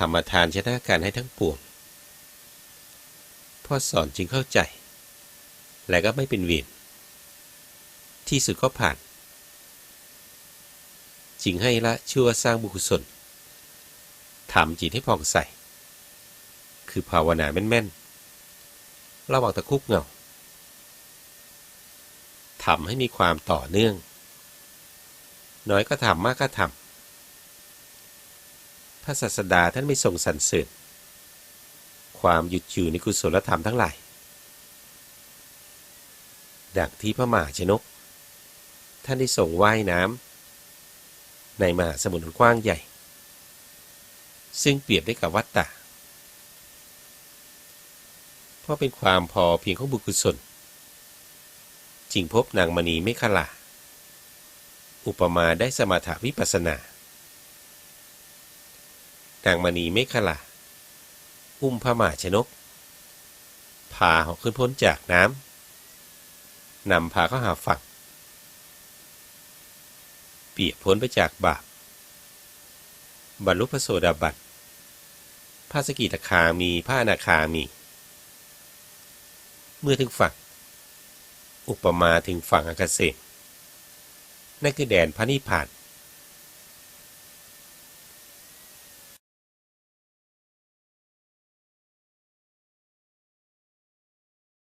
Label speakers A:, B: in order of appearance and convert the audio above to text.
A: ธรรมทานชนะการให้ทั้งปวงพ่อสอนจึงเข้าใจ และก็ไม่เป็นเวรที่สุดก็ผ่าน จึงให้ละชั่วสร้างบุญกุศลทำจิตให้ผ่องใส คือภาวนาแม่นๆ ระหว่างตะคุบเงาทำให้มีความต่อเนื่อง น้อยก็ทำมากก็ทำ ระศาสดาท่านไม่ทรงสรรเสริญความหยุดอยู่ในกุศลธรรมทั้งหลาย ดังที่พระมหาชนก ท่านได้ส่งว่ายน้ำในมหาสมุทรกว้างใหญ่ ซึ่งเปรียบได้กับวัตตะเพราะเป็นความพอเพียงของบุญกุศลจึงพบนางมณีไม่ขลา อุปมาได้สมาถาวิปัสสนา นางมณีไม่ขลาอุ้มพระหมาชนกพาเขาขึ้นพ้นจากน้ำนำพาเขาหาฝั่ง เปียกพ้นไปจากบาป บรรลุพระโสดาบันพระสกิตาคามีพระอนาคามี เมื่อถึงฝั่ง อุปมาถึงฝั่งอากาเสมนั่นคือแดนพระนิพพาน